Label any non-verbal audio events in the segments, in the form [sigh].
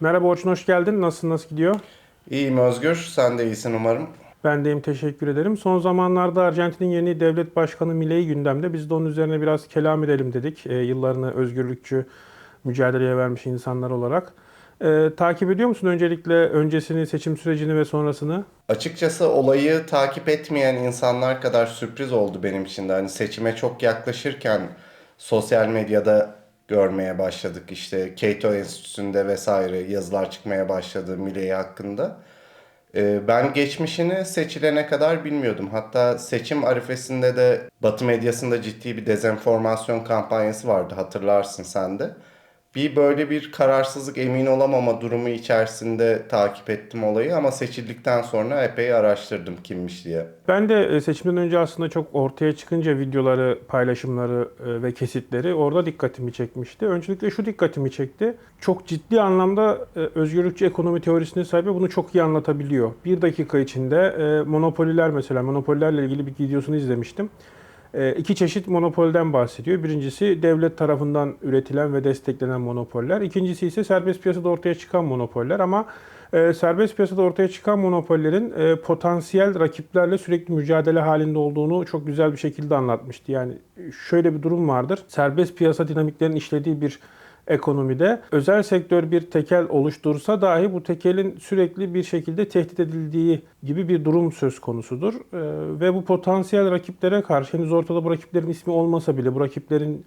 Merhaba Orçun hoş geldin. Nasılsın, nasıl gidiyor? İyiyim Özgür, sen de iyisin umarım. Ben deyim teşekkür ederim. Son zamanlarda Arjantin'in yeni devlet başkanı Milei gündemde. Biz de onun üzerine biraz kelam edelim dedik. E, yıllarını özgürlükçü mücadeleye vermiş insanlar olarak. E, takip ediyor musun öncelikle öncesini, seçim sürecini ve sonrasını? Açıkçası olayı takip etmeyen insanlar kadar sürpriz oldu benim için de. Hani seçime çok yaklaşırken sosyal medyada görmeye başladık. İşte Cato Enstitüsü'nde vesaire yazılar çıkmaya başladı Milei hakkında. Ee, Ben geçmişini seçilene kadar bilmiyordum. Hatta seçim arifesinde de Batı medyasında ciddi bir dezenformasyon kampanyası vardı hatırlarsın sen de. Bir böyle bir kararsızlık emin olamama durumu içerisinde takip ettim olayı ama seçildikten sonra epey araştırdım kimmiş diye. Ben de e, seçimden önce aslında çok ortaya çıkınca videoları, paylaşımları e, ve kesitleri orada dikkatimi çekmişti. Öncelikle şu dikkatimi çekti. Çok ciddi anlamda e, özgürlükçü ekonomi teorisine sahip ve bunu çok iyi anlatabiliyor. Bir dakika içinde monopoliler mesela, monopolilerle ilgili bir videosunu izlemiştim. E, iki çeşit monopoliden bahsediyor. Birincisi devlet tarafından üretilen ve desteklenen monopoller. İkincisi ise serbest piyasada ortaya çıkan monopoller ama e, serbest piyasada ortaya çıkan monopollerin e, potansiyel rakiplerle sürekli mücadele halinde olduğunu çok güzel bir şekilde anlatmıştı. Yani şöyle bir durum vardır. Serbest piyasa dinamiklerinin işlediği bir ekonomide özel sektör bir tekel oluştursa dahi bu tekelin sürekli bir şekilde tehdit edildiği gibi bir durum söz konusudur. Ee, ve bu potansiyel rakiplere karşı henüz ortada bu rakiplerin ismi olmasa bile, bu rakiplerin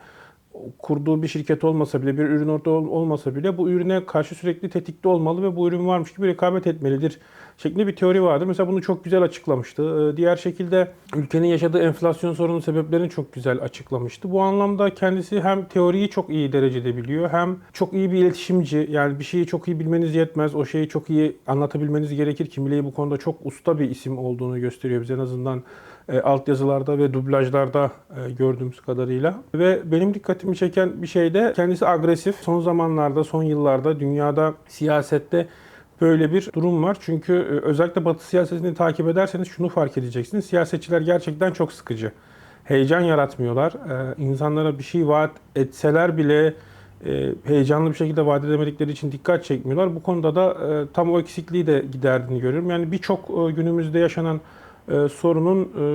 kurduğu bir şirket olmasa bile, bir ürün orada ol- olmasa bile bu ürüne karşı sürekli tetikte olmalı ve bu ürün varmış gibi rekabet etmelidir şeklinde bir teori vardır. Mesela bunu çok güzel açıklamıştı. Ee, Diğer şekilde ülkenin yaşadığı enflasyon sorunu sebeplerini çok güzel açıklamıştı. Bu anlamda kendisi hem teoriyi çok iyi derecede biliyor hem çok iyi bir iletişimci. Yani bir şeyi çok iyi bilmeniz yetmez. O şeyi çok iyi anlatabilmeniz gerekir ki Milei bu konuda çok usta bir isim olduğunu gösteriyor bize en azından e, altyazılarda ve dublajlarda e, gördüğümüz kadarıyla. Ve benim dikkatimi çeken bir şey de kendisi agresif. Son zamanlarda, son yıllarda dünyada siyasette böyle bir durum var. Çünkü e, özellikle Batı siyasetini takip ederseniz şunu fark edeceksiniz. Siyasetçiler gerçekten çok sıkıcı. Heyecan yaratmıyorlar. E, insanlara bir şey vaat etseler bile e, heyecanlı bir şekilde vaat edemedikleri için dikkat çekmiyorlar. Bu konuda da tam o eksikliği de giderdiğini görüyorum. Yani birçok günümüzde yaşanan e, sorunun e,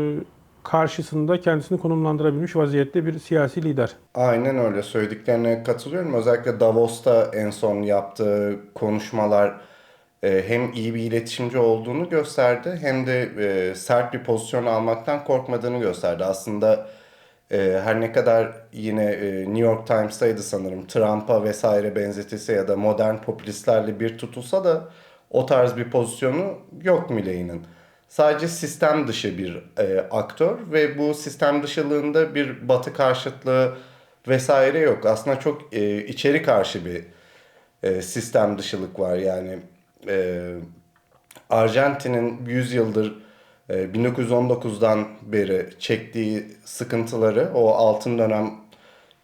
karşısında kendisini konumlandırabilmiş vaziyette bir siyasi lider. Aynen öyle söylediklerine katılıyorum. Özellikle Davos'ta en son yaptığı konuşmalar e, hem iyi bir iletişimci olduğunu gösterdi hem de e, sert bir pozisyon almaktan korkmadığını gösterdi. Aslında e, her ne kadar yine New York Times'taydı sanırım Trump'a vesaire benzetilse ya da modern popülistlerle bir tutulsa da o tarz bir pozisyonu yok Millei'nin. Sadece sistem dışı bir e, aktör ve bu sistem dışılığında bir batı karşıtlığı vesaire yok. Aslında çok e, içeri karşı bir e, sistem dışılık var. Yani e, Arjantin'in 100 yıldır e, 1919'dan beri çektiği sıkıntıları o altın dönem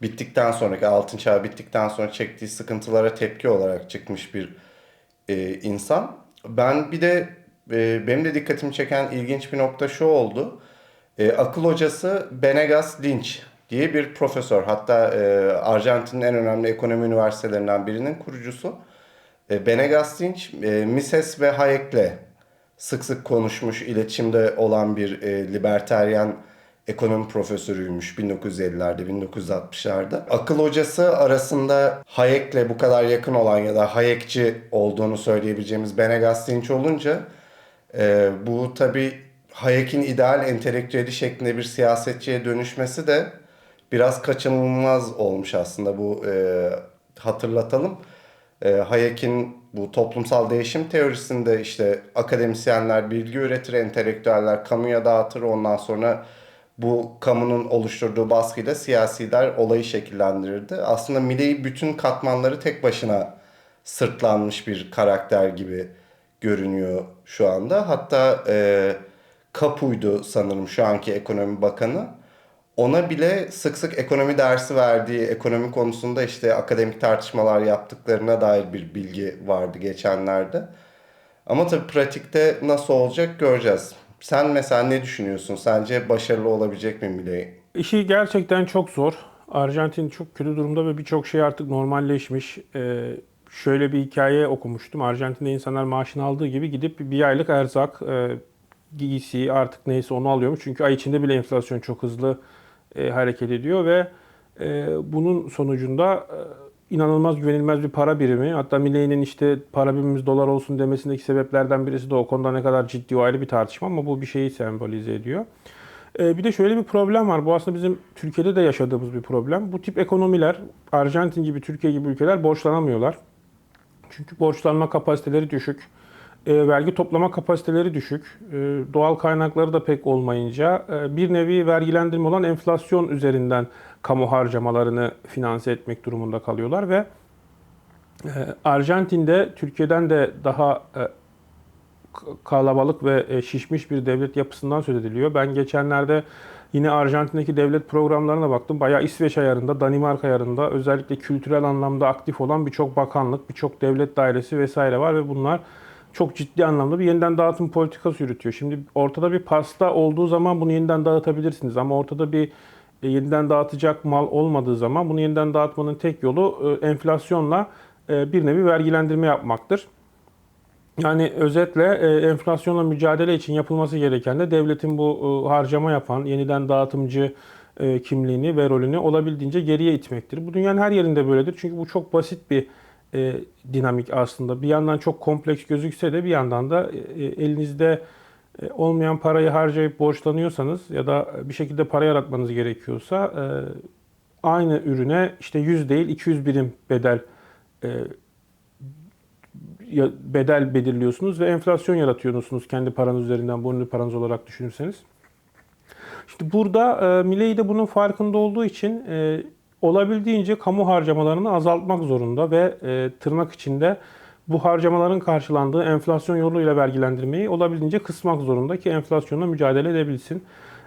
bittikten sonraki altın çağ bittikten sonra çektiği sıkıntılara tepki olarak çıkmış bir e, insan. Ben bir de e, benim de dikkatimi çeken ilginç bir nokta şu oldu. E, akıl hocası Benegas Lynch diye bir profesör. Hatta e, Arjantin'in en önemli ekonomi üniversitelerinden birinin kurucusu. E, Benegas Lynch, e, Mises ve Hayek'le sık sık konuşmuş, iletişimde olan bir e, liberteryen ekonomi profesörüymüş 1950'lerde, 1960'larda. Akıl hocası arasında Hayek'le bu kadar yakın olan ya da Hayekçi olduğunu söyleyebileceğimiz Benegas Lynch olunca e, bu tabi Hayek'in ideal entelektüeli şeklinde bir siyasetçiye dönüşmesi de biraz kaçınılmaz olmuş aslında bu e, hatırlatalım. E, Hayek'in bu toplumsal değişim teorisinde işte akademisyenler bilgi üretir, entelektüeller kamuya dağıtır. Ondan sonra bu kamunun oluşturduğu baskıyla siyasiler olayı şekillendirirdi. Aslında Milley bütün katmanları tek başına sırtlanmış bir karakter gibi görünüyor şu anda. Hatta e, Kapu'ydu sanırım şu anki ekonomi bakanı. Ona bile sık sık ekonomi dersi verdiği, ekonomi konusunda işte akademik tartışmalar yaptıklarına dair bir bilgi vardı geçenlerde. Ama tabii pratikte nasıl olacak göreceğiz. Sen mesela ne düşünüyorsun? Sence başarılı olabilecek mi Milei? İşi gerçekten çok zor. Arjantin çok kötü durumda ve birçok şey artık normalleşmiş. Ee, şöyle bir hikaye okumuştum. Arjantin'de insanlar maaşını aldığı gibi gidip bir aylık erzak, e, giysi artık neyse onu alıyormuş. Çünkü ay içinde bile enflasyon çok hızlı e, hareket ediyor ve e, bunun sonucunda e, inanılmaz güvenilmez bir para birimi. Hatta Milley'nin işte para birimimiz dolar olsun demesindeki sebeplerden birisi de o konuda ne kadar ciddi o ayrı bir tartışma ama bu bir şeyi sembolize ediyor. E, bir de şöyle bir problem var. Bu aslında bizim Türkiye'de de yaşadığımız bir problem. Bu tip ekonomiler Arjantin gibi, Türkiye gibi ülkeler borçlanamıyorlar. Çünkü borçlanma kapasiteleri düşük. E, vergi toplama kapasiteleri düşük. E, doğal kaynakları da pek olmayınca e, bir nevi vergilendirme olan enflasyon üzerinden kamu harcamalarını finanse etmek durumunda kalıyorlar ve e, Arjantin'de Türkiye'den de daha e, kalabalık ve e, şişmiş bir devlet yapısından söz ediliyor. Ben geçenlerde yine Arjantin'deki devlet programlarına baktım. Bayağı İsveç ayarında, Danimarka ayarında özellikle kültürel anlamda aktif olan birçok bakanlık, birçok devlet dairesi vesaire var ve bunlar çok ciddi anlamda bir yeniden dağıtım politikası yürütüyor. Şimdi ortada bir pasta olduğu zaman bunu yeniden dağıtabilirsiniz ama ortada bir e, yeniden dağıtacak mal olmadığı zaman bunu yeniden dağıtmanın tek yolu e, enflasyonla bir nevi vergilendirme yapmaktır. Yani özetle e, enflasyonla mücadele için yapılması gereken de devletin bu e, harcama yapan, yeniden dağıtımcı e, kimliğini ve rolünü olabildiğince geriye itmektir. Bu dünyanın her yerinde böyledir. Çünkü bu çok basit bir dinamik aslında. Bir yandan çok kompleks gözükse de bir yandan da elinizde olmayan parayı harcayıp borçlanıyorsanız ya da bir şekilde para yaratmanız gerekiyorsa aynı ürüne işte 100 değil 200 birim bedel bedel belirliyorsunuz ve enflasyon yaratıyorsunuz kendi paranız üzerinden bunu paranız olarak düşünürseniz. İşte burada e, Milley de bunun farkında olduğu için e, olabildiğince kamu harcamalarını azaltmak zorunda ve e, tırnak içinde bu harcamaların karşılandığı enflasyon yoluyla vergilendirmeyi olabildiğince kısmak zorunda ki enflasyonla mücadele edebilsin.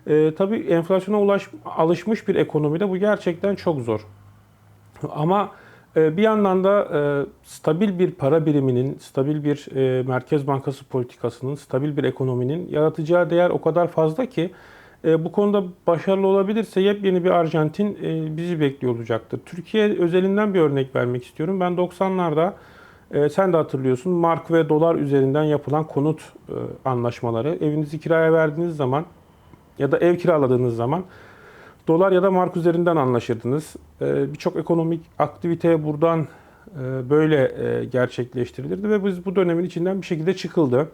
E, tabii enflasyona ulaş, alışmış bir ekonomide bu gerçekten çok zor. Ama bir yandan da e, stabil bir para biriminin, stabil bir e, Merkez Bankası politikasının, stabil bir ekonominin yaratacağı değer o kadar fazla ki e, bu konuda başarılı olabilirse yepyeni bir Arjantin bizi bekliyor olacaktır. Türkiye özelinden bir örnek vermek istiyorum. Ben 90'larda e, sen de hatırlıyorsun mark ve dolar üzerinden yapılan konut anlaşmaları. Evinizi kiraya verdiğiniz zaman ya da ev kiraladığınız zaman dolar ya da mark üzerinden anlaşırdınız. Ee, Birçok ekonomik aktivite buradan e, böyle e, gerçekleştirilirdi ve biz bu dönemin içinden bir şekilde çıkıldı.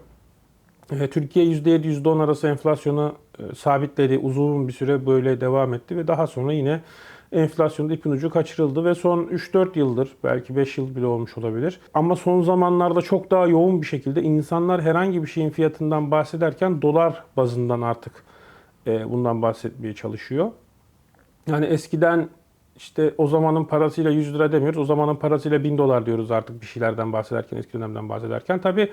E, Türkiye %7 %10 arası enflasyonu sabitledi. Uzun bir süre böyle devam etti ve daha sonra yine enflasyonda ipin ucu kaçırıldı ve son 3-4 yıldır belki 5 yıl bile olmuş olabilir. Ama son zamanlarda çok daha yoğun bir şekilde insanlar herhangi bir şeyin fiyatından bahsederken dolar bazından artık bundan bahsetmeye çalışıyor. Yani eskiden işte o zamanın parasıyla 100 lira demiyoruz. O zamanın parasıyla 1000 dolar diyoruz artık bir şeylerden bahsederken, eski dönemden bahsederken. Tabii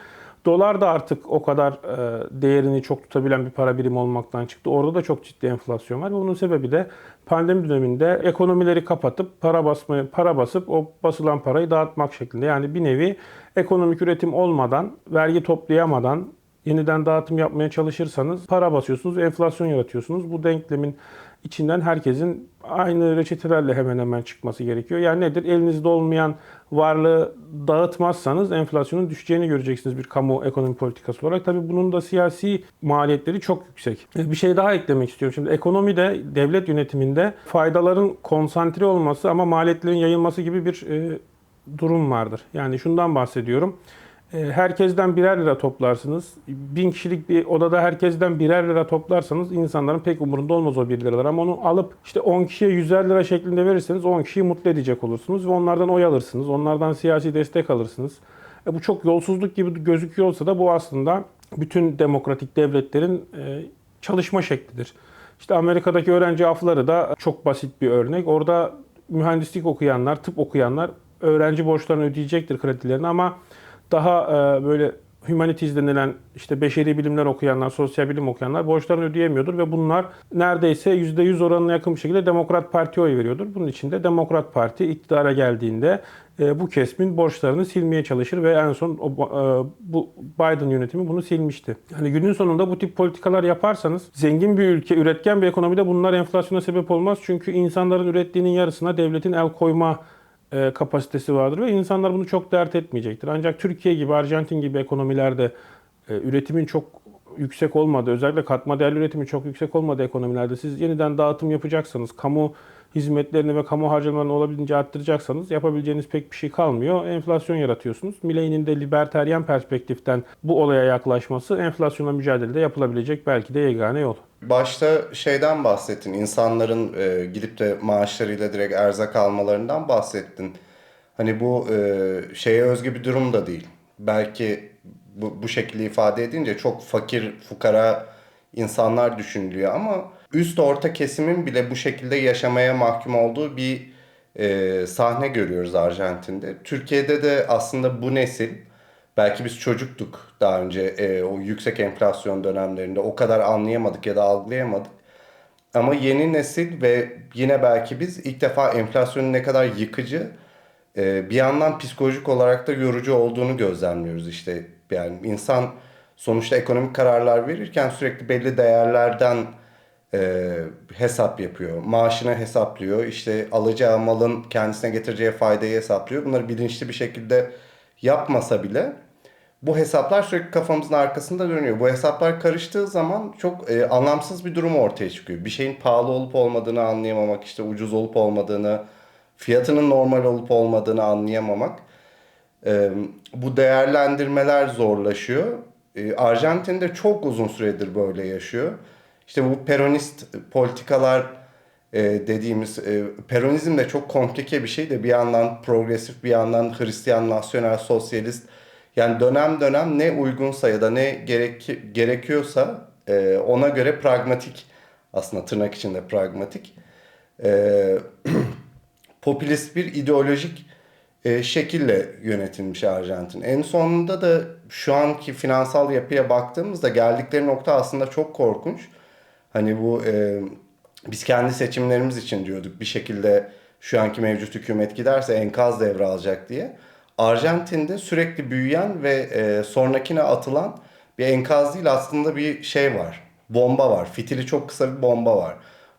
dolar da artık o kadar e, değerini çok tutabilen bir para birimi olmaktan çıktı. Orada da çok ciddi enflasyon var bunun sebebi de pandemi döneminde ekonomileri kapatıp para basmayı para basıp o basılan parayı dağıtmak şeklinde. Yani bir nevi ekonomik üretim olmadan, vergi toplayamadan yeniden dağıtım yapmaya çalışırsanız para basıyorsunuz, enflasyon yaratıyorsunuz. Bu denklemin içinden herkesin aynı reçetelerle hemen hemen çıkması gerekiyor. Yani nedir? Elinizde olmayan varlığı dağıtmazsanız enflasyonun düşeceğini göreceksiniz bir kamu ekonomi politikası olarak. Tabii bunun da siyasi maliyetleri çok yüksek. Bir şey daha eklemek istiyorum. Şimdi ekonomide, devlet yönetiminde faydaların konsantre olması ama maliyetlerin yayılması gibi bir e, durum vardır. Yani şundan bahsediyorum. E, Herkesten birer lira toplarsınız. Bin kişilik bir odada herkesten birer lira toplarsanız insanların pek umurunda olmaz o bir liralar. Ama onu alıp işte 10 kişiye 100'er lira şeklinde verirseniz 10 kişiyi mutlu edecek olursunuz ve onlardan oy alırsınız. Onlardan siyasi destek alırsınız. E, bu çok yolsuzluk gibi gözüküyor olsa da bu aslında bütün demokratik devletlerin e, çalışma şeklidir. İşte Amerika'daki öğrenci afları da çok basit bir örnek. Orada mühendislik okuyanlar, tıp okuyanlar öğrenci borçlarını ödeyecektir kredilerini ama daha e, böyle humanities denilen işte beşeri bilimler okuyanlar, sosyal bilim okuyanlar borçlarını ödeyemiyordur ve bunlar neredeyse %100 oranına yakın bir şekilde Demokrat Parti'ye oy veriyordur. Bunun için de Demokrat Parti iktidara geldiğinde e, bu kesmin borçlarını silmeye çalışır ve en son o, e, bu Biden yönetimi bunu silmişti. Yani günün sonunda bu tip politikalar yaparsanız zengin bir ülke, üretken bir ekonomide bunlar enflasyona sebep olmaz. Çünkü insanların ürettiğinin yarısına devletin el koyma e, kapasitesi vardır ve insanlar bunu çok dert etmeyecektir. Ancak Türkiye gibi, Arjantin gibi ekonomilerde e, üretimin çok yüksek olmadığı, özellikle katma değerli üretimin çok yüksek olmadığı ekonomilerde siz yeniden dağıtım yapacaksanız, kamu hizmetlerini ve kamu harcamalarını olabildiğince arttıracaksanız yapabileceğiniz pek bir şey kalmıyor. Enflasyon yaratıyorsunuz. Milley'nin de liberteryen perspektiften bu olaya yaklaşması enflasyonla mücadelede yapılabilecek belki de yegane yol. Başta şeyden bahsettin. insanların e, gidip de maaşlarıyla direkt erzak almalarından bahsettin. Hani bu e, şeye özgü bir durum da değil. Belki bu, bu şekilde ifade edince çok fakir, fukara insanlar düşünülüyor ama üst orta kesimin bile bu şekilde yaşamaya mahkum olduğu bir e, sahne görüyoruz Arjantin'de. Türkiye'de de aslında bu nesil belki biz çocuktuk daha önce e, o yüksek enflasyon dönemlerinde o kadar anlayamadık ya da algılayamadık. Ama yeni nesil ve yine belki biz ilk defa enflasyonun ne kadar yıkıcı e, bir yandan psikolojik olarak da yorucu olduğunu gözlemliyoruz işte. Yani insan sonuçta ekonomik kararlar verirken sürekli belli değerlerden e, hesap yapıyor. Maaşını hesaplıyor. işte alacağı malın kendisine getireceği faydayı hesaplıyor. Bunları bilinçli bir şekilde yapmasa bile bu hesaplar sürekli kafamızın arkasında dönüyor. Bu hesaplar karıştığı zaman çok e, anlamsız bir durum ortaya çıkıyor. Bir şeyin pahalı olup olmadığını anlayamamak, işte ucuz olup olmadığını, fiyatının normal olup olmadığını anlayamamak. E, bu değerlendirmeler zorlaşıyor. E, Arjantin'de çok uzun süredir böyle yaşıyor. İşte bu peronist politikalar e, dediğimiz e, peronizm de çok komplike bir şey de bir yandan progresif bir yandan Hristiyan nasyonel sosyalist yani dönem dönem ne uygunsa ya da ne gerek, gerekiyorsa e, ona göre pragmatik aslında tırnak içinde pragmatik e, [clears throat] popülist bir ideolojik e, şekille yönetilmiş Arjantin. En sonunda da şu anki finansal yapıya baktığımızda geldikleri nokta aslında çok korkunç. Hani bu e, biz kendi seçimlerimiz için diyorduk bir şekilde şu anki mevcut hükümet giderse enkaz devralacak diye. Arjantin'de sürekli büyüyen ve e, sonrakine atılan bir enkaz değil aslında bir şey var. Bomba var. Fitili çok kısa bir bomba var.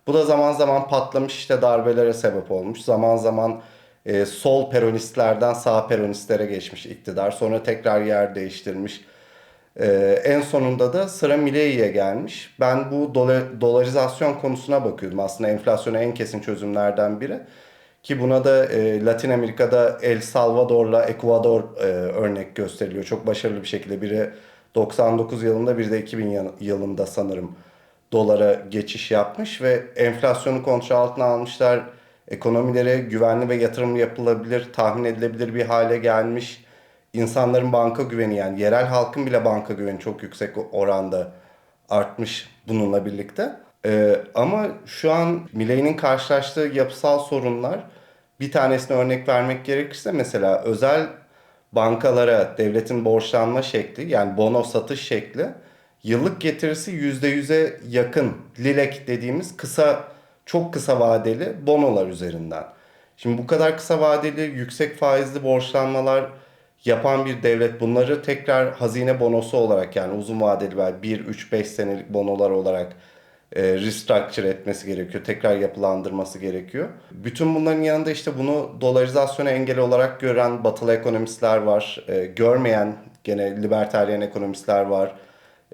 Bu da zaman zaman patlamış işte darbelere sebep olmuş. Zaman zaman e, sol peronistlerden sağ peronistlere geçmiş iktidar. Sonra tekrar yer değiştirmiş. E, en sonunda da sıra Milei'ye gelmiş. Ben bu dolar, dolarizasyon konusuna bakıyordum. Aslında enflasyona en kesin çözümlerden biri. Ki buna da e, Latin Amerika'da El Salvador'la Ekvador e, örnek gösteriliyor. Çok başarılı bir şekilde. Biri 99 yılında biri de 2000 yılında sanırım dolara geçiş yapmış ve enflasyonu kontrol altına almışlar. Ekonomilere güvenli ve yatırım yapılabilir, tahmin edilebilir bir hale gelmiş. İnsanların banka güveni yani yerel halkın bile banka güveni çok yüksek oranda artmış bununla birlikte. Ee, ama şu an Miley'nin karşılaştığı yapısal sorunlar bir tanesine örnek vermek gerekirse mesela özel bankalara devletin borçlanma şekli yani bono satış şekli yıllık getirisi %100'e yakın lilek dediğimiz kısa çok kısa vadeli bonolar üzerinden. Şimdi bu kadar kısa vadeli yüksek faizli borçlanmalar yapan bir devlet bunları tekrar hazine bonosu olarak yani uzun vadeli ve 1 3 5 senelik bonolar olarak e, restructure etmesi gerekiyor. Tekrar yapılandırması gerekiyor. Bütün bunların yanında işte bunu dolarizasyona engel olarak gören batılı ekonomistler var. E, görmeyen gene libertaryen ekonomistler var.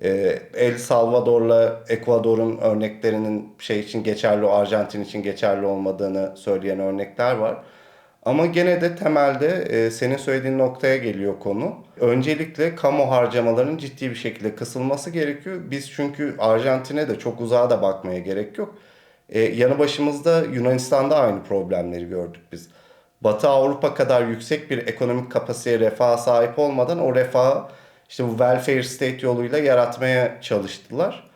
E, El Salvador'la Ekvador'un örneklerinin şey için geçerli, Arjantin için geçerli olmadığını söyleyen örnekler var. Ama gene de temelde e, senin söylediğin noktaya geliyor konu. Öncelikle kamu harcamalarının ciddi bir şekilde kısılması gerekiyor. Biz çünkü Arjantin'e de çok uzağa da bakmaya gerek yok. E, yanı başımızda Yunanistan'da aynı problemleri gördük biz. Batı Avrupa kadar yüksek bir ekonomik kapasiteye refaha sahip olmadan o refahı işte bu welfare state yoluyla yaratmaya çalıştılar.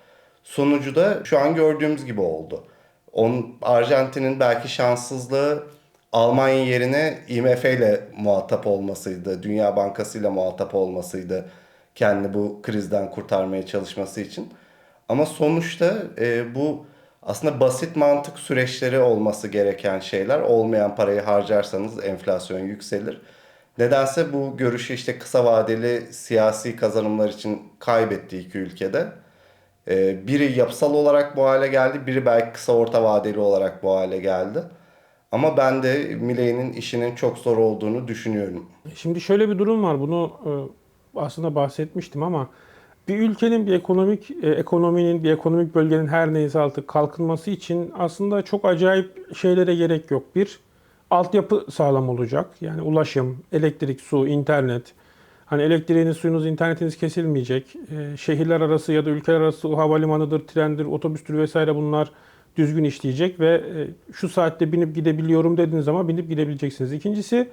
Sonucu da şu an gördüğümüz gibi oldu. On, Arjantin'in belki şanssızlığı Almanya yerine IMF ile muhatap olmasıydı, Dünya Bankası ile muhatap olmasıydı kendi bu krizden kurtarmaya çalışması için. Ama sonuçta e, bu aslında basit mantık süreçleri olması gereken şeyler. Olmayan parayı harcarsanız enflasyon yükselir. Nedense bu görüşü işte kısa vadeli siyasi kazanımlar için kaybetti iki ülkede. E, biri yapısal olarak bu hale geldi, biri belki kısa orta vadeli olarak bu hale geldi. Ama ben de Milley'nin işinin çok zor olduğunu düşünüyorum. Şimdi şöyle bir durum var. Bunu e, aslında bahsetmiştim ama bir ülkenin bir ekonomik e, ekonominin bir ekonomik bölgenin her neyse artık kalkınması için aslında çok acayip şeylere gerek yok. Bir altyapı sağlam olacak. Yani ulaşım, elektrik, su, internet. Hani elektriğiniz, suyunuz, internetiniz kesilmeyecek. E, şehirler arası ya da ülkeler arası havalimanıdır, trendir, otobüstür vesaire bunlar düzgün işleyecek ve e, şu saatte binip gidebiliyorum dediğiniz zaman binip gidebileceksiniz. İkincisi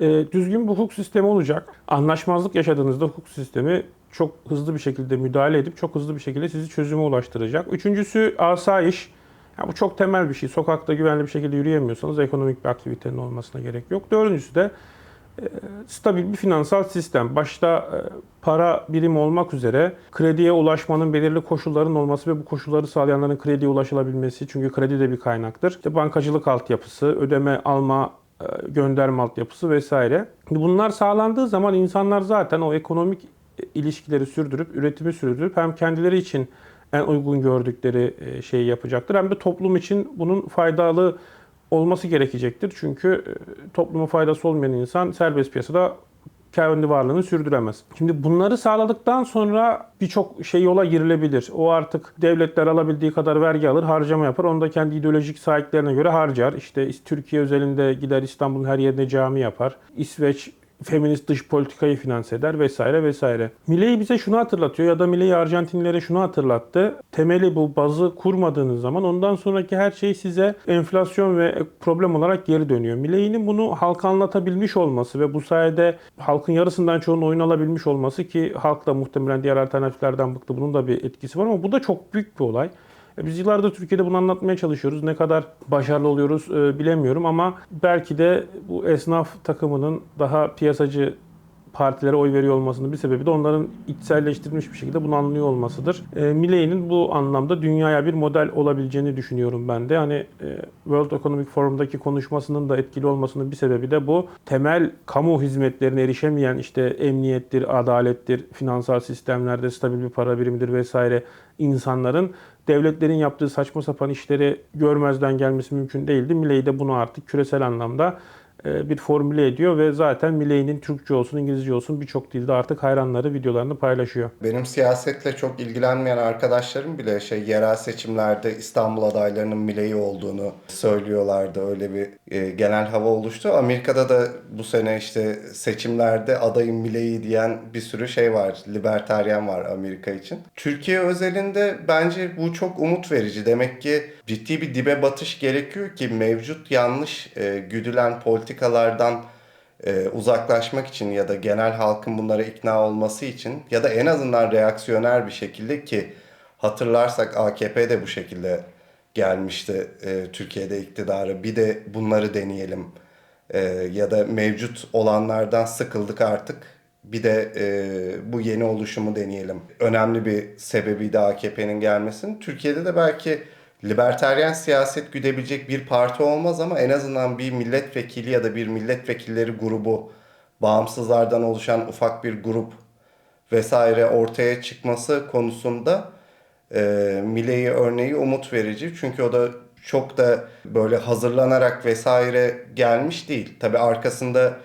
e, düzgün bir hukuk sistemi olacak. Anlaşmazlık yaşadığınızda hukuk sistemi çok hızlı bir şekilde müdahale edip çok hızlı bir şekilde sizi çözüme ulaştıracak. Üçüncüsü asayiş. Ya bu çok temel bir şey. Sokakta güvenli bir şekilde yürüyemiyorsanız ekonomik bir aktivitenin olmasına gerek yok. Dördüncüsü de stabil bir finansal sistem. Başta e, para birimi olmak üzere krediye ulaşmanın belirli koşulların olması ve bu koşulları sağlayanların krediye ulaşılabilmesi. Çünkü kredi de bir kaynaktır. İşte bankacılık altyapısı, ödeme alma e, gönderme altyapısı vesaire. Bunlar sağlandığı zaman insanlar zaten o ekonomik ilişkileri sürdürüp, üretimi sürdürüp hem kendileri için en uygun gördükleri e, şeyi yapacaktır hem de toplum için bunun faydalı olması gerekecektir. Çünkü e, topluma faydası olmayan insan serbest piyasada kendi varlığını sürdüremez. Şimdi bunları sağladıktan sonra birçok şey yola girilebilir. O artık devletler alabildiği kadar vergi alır, harcama yapar. Onu da kendi ideolojik sahiplerine göre harcar. İşte Türkiye özelinde gider İstanbul'un her yerine cami yapar. İsveç feminist dış politikayı finanse eder vesaire vesaire. Milei bize şunu hatırlatıyor ya da Milei Arjantinlilere şunu hatırlattı. Temeli bu bazı kurmadığınız zaman ondan sonraki her şey size enflasyon ve problem olarak geri dönüyor. Milei'nin bunu halka anlatabilmiş olması ve bu sayede halkın yarısından çoğunun oyun alabilmiş olması ki halk da muhtemelen diğer alternatiflerden bıktı. Bunun da bir etkisi var ama bu da çok büyük bir olay. E, Biz yıllardır Türkiye'de bunu anlatmaya çalışıyoruz. Ne kadar başarılı oluyoruz e, bilemiyorum ama belki de bu esnaf takımının daha piyasacı partilere oy veriyor olmasının bir sebebi de onların içselleştirilmiş bir şekilde bunu anlıyor olmasıdır. E, Milley'nin bu anlamda dünyaya bir model olabileceğini düşünüyorum ben de. Hani e, World Economic Forum'daki konuşmasının da etkili olmasının bir sebebi de bu. Temel kamu hizmetlerine erişemeyen işte emniyettir, adalettir, finansal sistemlerde stabil bir para birimidir vesaire insanların devletlerin yaptığı saçma sapan işleri görmezden gelmesi mümkün değildi. Milley de bunu artık küresel anlamda bir formüle ediyor ve zaten Milley'nin Türkçe olsun, İngilizce olsun birçok dilde artık hayranları videolarını paylaşıyor. Benim siyasetle çok ilgilenmeyen arkadaşlarım bile şey yerel seçimlerde İstanbul adaylarının Milley olduğunu söylüyorlardı. Öyle bir e, genel hava oluştu. Amerika'da da bu sene işte seçimlerde adayın Milley diyen bir sürü şey var. Libertaryen var Amerika için. Türkiye özelinde bence bu çok umut verici. Demek ki ciddi bir dibe batış gerekiyor ki mevcut yanlış e, güdülen politikalardan e, uzaklaşmak için ya da genel halkın bunlara ikna olması için ya da en azından reaksiyoner bir şekilde ki hatırlarsak AKP de bu şekilde gelmişti e, Türkiye'de iktidara. Bir de bunları deneyelim E, ya da mevcut olanlardan sıkıldık artık. Bir de e, bu yeni oluşumu deneyelim. Önemli bir sebebiydi AKP'nin gelmesinin. Türkiye'de de belki libertaryen siyaset güdebilecek bir parti olmaz ama en azından bir milletvekili ya da bir milletvekilleri grubu, bağımsızlardan oluşan ufak bir grup vesaire ortaya çıkması konusunda e, Milley örneği umut verici. Çünkü o da çok da böyle hazırlanarak vesaire gelmiş değil. Tabi arkasında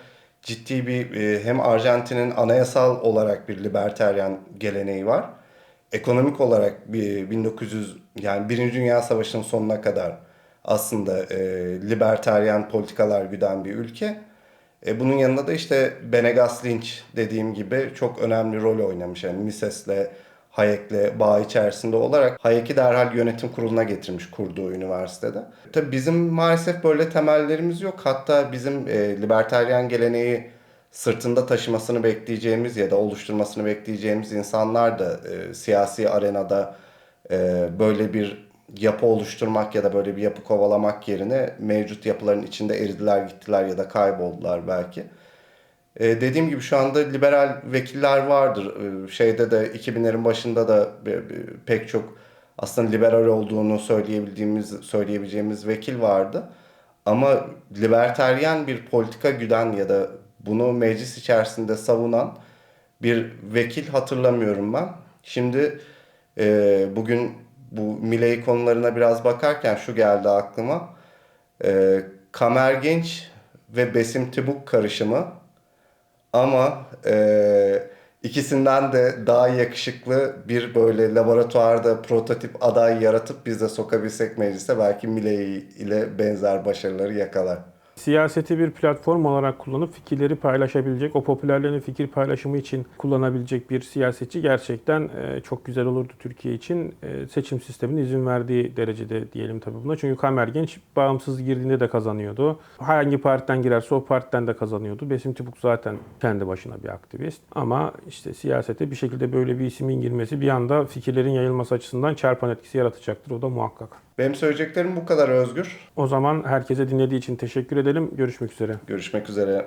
ciddi bir e, hem Arjantin'in anayasal olarak bir libertaryen geleneği var. Ekonomik olarak bir 1900 yani Birinci Dünya Savaşı'nın sonuna kadar aslında e, libertaryen politikalar güden bir ülke. E, bunun yanında da işte Benegas Lynch dediğim gibi çok önemli rol oynamış. Yani Mises'le Hayek'le bağ içerisinde olarak Hayek'i derhal yönetim kuruluna getirmiş kurduğu üniversitede. Tabii bizim maalesef böyle temellerimiz yok. Hatta bizim e, libertaryen geleneği sırtında taşımasını bekleyeceğimiz ya da oluşturmasını bekleyeceğimiz insanlar da e, siyasi arenada e, böyle bir yapı oluşturmak ya da böyle bir yapı kovalamak yerine mevcut yapıların içinde eridiler gittiler ya da kayboldular belki. E, dediğim gibi şu anda liberal vekiller vardır. E, şeyde de 2000'lerin başında da pek çok aslında liberal olduğunu söyleyebildiğimiz söyleyebileceğimiz vekil vardı. Ama libertaryen bir politika güden ya da bunu meclis içerisinde savunan bir vekil hatırlamıyorum ben. Şimdi e, bugün bu Milley konularına biraz bakarken şu geldi aklıma. E, Kamer Genç ve Besim Tibuk karışımı ama e, ikisinden de daha yakışıklı bir böyle laboratuvarda prototip aday yaratıp biz de sokabilsek meclise belki Milei ile benzer başarıları yakalar. Siyaseti bir platform olarak kullanıp fikirleri paylaşabilecek, o popülerlerin fikir paylaşımı için kullanabilecek bir siyasetçi gerçekten e, çok güzel olurdu Türkiye için. E, Seçim sisteminin izin verdiği derecede diyelim tabii buna. Çünkü Kamer Genç bağımsız girdiğinde de kazanıyordu. Hangi partiden girerse o partiden de kazanıyordu. Besim Tibuk zaten kendi başına bir aktivist. Ama işte siyasete bir şekilde böyle bir ismin girmesi bir anda fikirlerin yayılması açısından çarpan etkisi yaratacaktır. O da muhakkak. Benim söyleyeceklerim bu kadar Özgür. O zaman herkese dinlediği için teşekkür edelim. Görüşmek üzere. Görüşmek üzere.